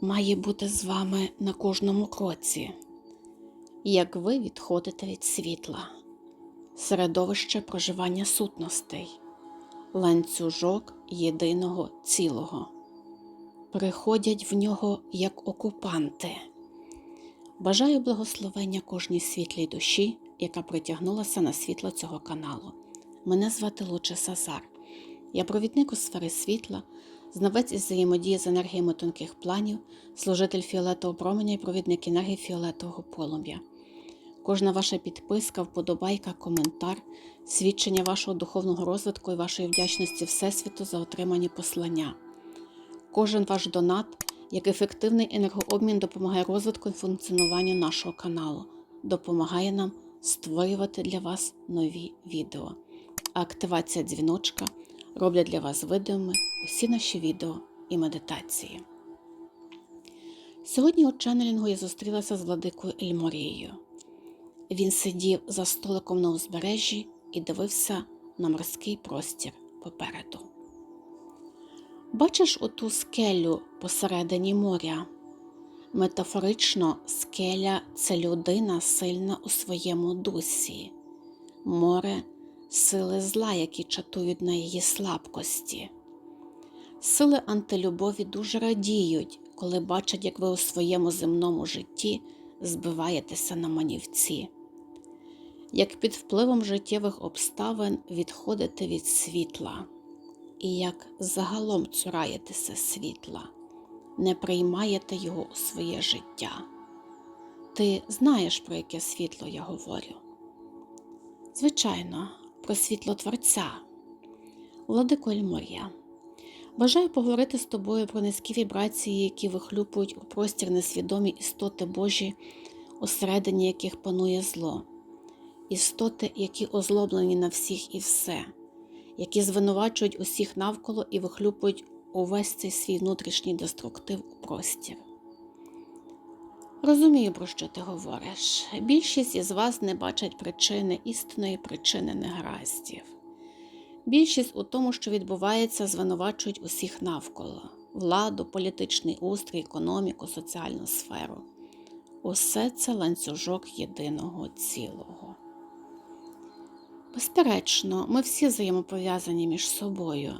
має бути з вами на кожному кроці, як ви відходите від світла, середовище проживання сутностей, ланцюжок єдиного цілого, приходять в нього як окупанти. Бажаю благословення кожній світлій душі, яка притягнулася на світло цього каналу. Мене звати Луче Сазар. Я провідник у сфери світла, знавець із взаємодії з енергіями тонких планів, служитель фіолетового променя і провідник енергії фіолетового полум'я. Кожна ваша підписка, вподобайка, коментар, свідчення вашого духовного розвитку і вашої вдячності Всесвіту за отримані послання. Кожен ваш донат як ефективний енергообмін допомагає розвитку і функціонуванню нашого каналу, допомагає нам створювати для вас нові відео. А активація дзвіночка роблять для вас видимими усі наші відео і медитації. Сьогодні у ченнелінгу я зустрілася з владикою Ельморією. Він сидів за столиком на узбережжі і дивився на морський простір попереду. Бачиш оту скелю посередині моря. Метафорично, скеля це людина сильна у своєму дусі, море сили зла, які чатують на її слабкості. Сили антилюбові дуже радіють, коли бачать, як ви у своєму земному житті збиваєтеся на манівці, як під впливом життєвих обставин відходите від світла, і як загалом цураєтеся світла, не приймаєте його у своє життя. Ти знаєш, про яке світло я говорю? Звичайно, про світло Творця. Владико Ельморія, бажаю поговорити з тобою про низькі вібрації, які вихлюпують у простір несвідомі істоти Божі, усередині яких панує зло, істоти, які озлоблені на всіх і все, які звинувачують усіх навколо і вихлюпують увесь цей свій внутрішній деструктив у простір. Розумію, про що ти говориш. Більшість із вас не бачать причини істинної причини негараздів. Більшість у тому, що відбувається, звинувачують усіх навколо владу, політичний устрій, економіку, соціальну сферу. Усе це ланцюжок єдиного цілого. Безперечно, ми всі взаємопов'язані між собою.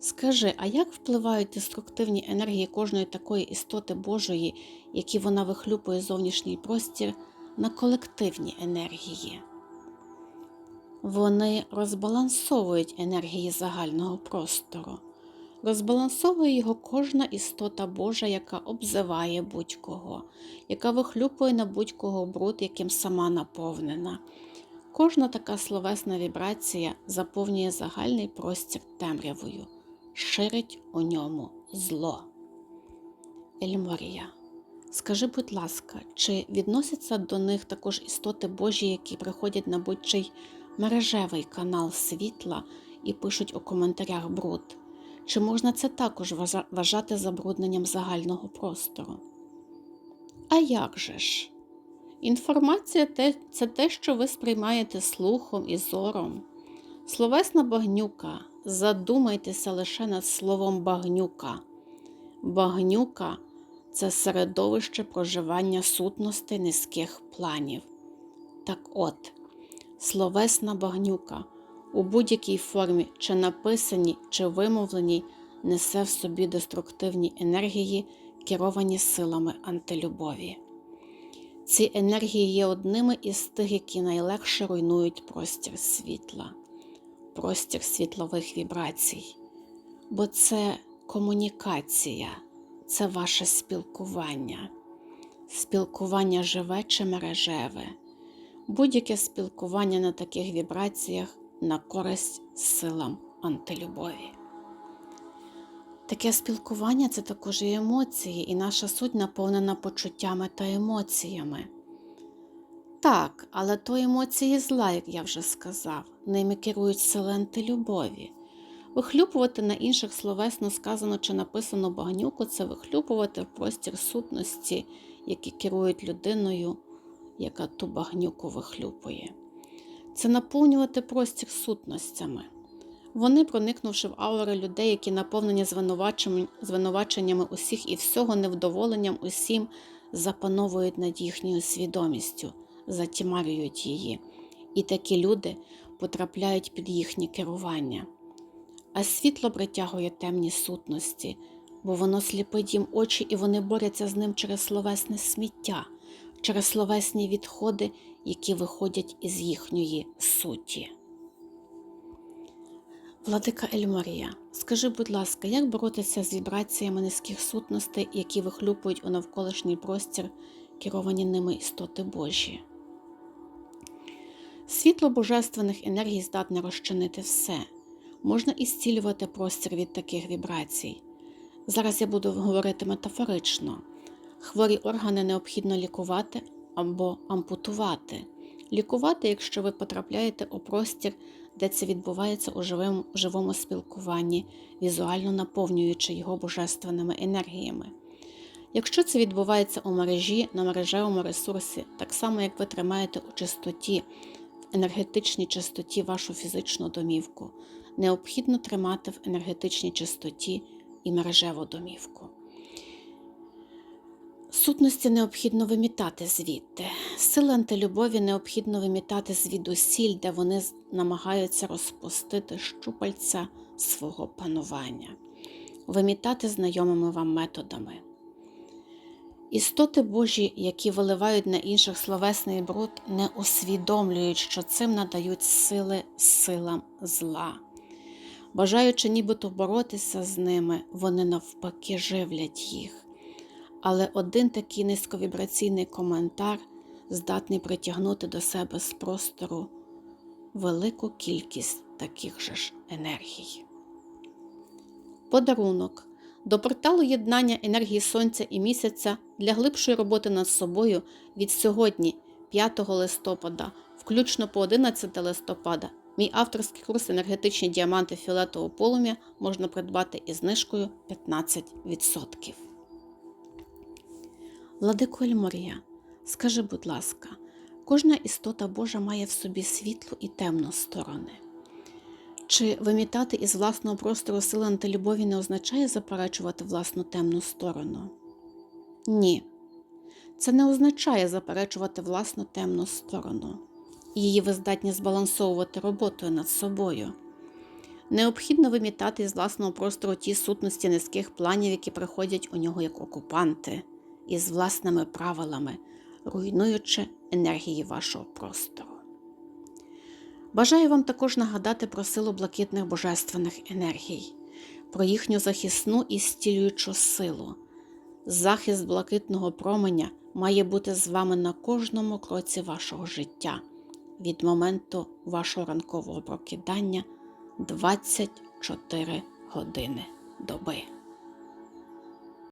Скажи, а як впливають деструктивні енергії кожної такої істоти Божої, які вона вихлюпує зовнішній простір, на колективні енергії? Вони розбалансовують енергії загального простору, розбалансовує його кожна істота Божа, яка обзиває будь-кого, яка вихлюпує на будь-кого бруд, яким сама наповнена. Кожна така словесна вібрація заповнює загальний простір темрявою ширить у ньому зло. Ельморія, скажи, будь ласка, чи відносяться до них також істоти Божі, які приходять на будь-чий мережевий канал світла і пишуть у коментарях бруд? Чи можна це також вважати забрудненням загального простору? А як же ж? Інформація це те, що ви сприймаєте слухом і зором. Словесна багнюка задумайтеся лише над словом багнюка. Багнюка це середовище проживання сутностей низьких планів. Так от, словесна багнюка. У будь-якій формі, чи написаній, чи вимовленій, несе в собі деструктивні енергії, керовані силами антилюбові. Ці енергії є одними із тих, які найлегше руйнують простір світла простір світлових вібрацій, бо це комунікація, це ваше спілкування, спілкування живе чи мережеве, будь-яке спілкування на таких вібраціях на користь силам антилюбові. Таке спілкування це також і емоції, і наша суть наповнена почуттями та емоціями. Так, але то емоції зла, як я вже сказав, ними керують сили антилюбові. Вихлюпувати на інших словесно сказано чи написано багнюку це вихлюпувати в простір сутності, які керують людиною, яка ту багнюку вихлюпує. Це наповнювати простір сутностями. Вони, проникнувши в аури людей, які наповнені звинуваченнями, усіх і всього, невдоволенням усім, запановують над їхньою свідомістю, затьмарюють її. І такі люди потрапляють під їхнє керування. А світло притягує темні сутності, бо воно сліпить їм очі, і вони борються з ним через словесне сміття, через словесні відходи, які виходять із їхньої суті. Владика Ельмарія, скажи, будь ласка, як боротися з вібраціями низьких сутностей, які вихлюпують у навколишній простір керовані ними істоти Божі? Світло божественних енергій здатне розчинити все. Можна ісцілювати простір від таких вібрацій. Зараз я буду говорити метафорично. Хворі органи необхідно лікувати або ампутувати. Лікувати, якщо ви потрапляєте у простір, де це відбувається у живому, живому спілкуванні, візуально наповнюючи його божественними енергіями. Якщо це відбувається у мережі на мережевому ресурсі, так само як ви тримаєте у чистоті, в енергетичній чистоті вашу фізичну домівку, необхідно тримати в енергетичній чистоті і мережеву домівку. Сутності необхідно вимітати звідти. Сили антилюбові необхідно вимітати звідусіль, де вони намагаються розпустити щупальця свого панування, вимітати знайомими вам методами. Істоти Божі, які виливають на інших словесний бруд, не усвідомлюють, що цим надають сили силам зла. Бажаючи нібито боротися з ними, вони навпаки живлять їх. Але один такий низьковібраційний коментар здатний притягнути до себе з простору велику кількість таких же ж енергій. Подарунок до порталу єднання енергії Сонця і місяця для глибшої роботи над собою від сьогодні, 5 листопада, включно по 11 листопада, мій авторський курс енергетичні діаманти фіолетового полум'я можна придбати із знижкою 15%. Владико Ельморія, скажи, будь ласка, кожна істота Божа має в собі світлу і темну сторони. Чи вимітати із власного простору сили антилюбові не означає заперечувати власну темну сторону? Ні. Це не означає заперечувати власну темну сторону. Її ви здатні збалансовувати роботою над собою. Необхідно вимітати із власного простору ті сутності низьких планів, які приходять у нього як окупанти, із власними правилами, руйнуючи енергії вашого простору. Бажаю вам також нагадати про силу блакитних божественних енергій, про їхню захисну і стілюючу силу. Захист блакитного променя має бути з вами на кожному кроці вашого життя від моменту вашого ранкового прокидання 24 години доби.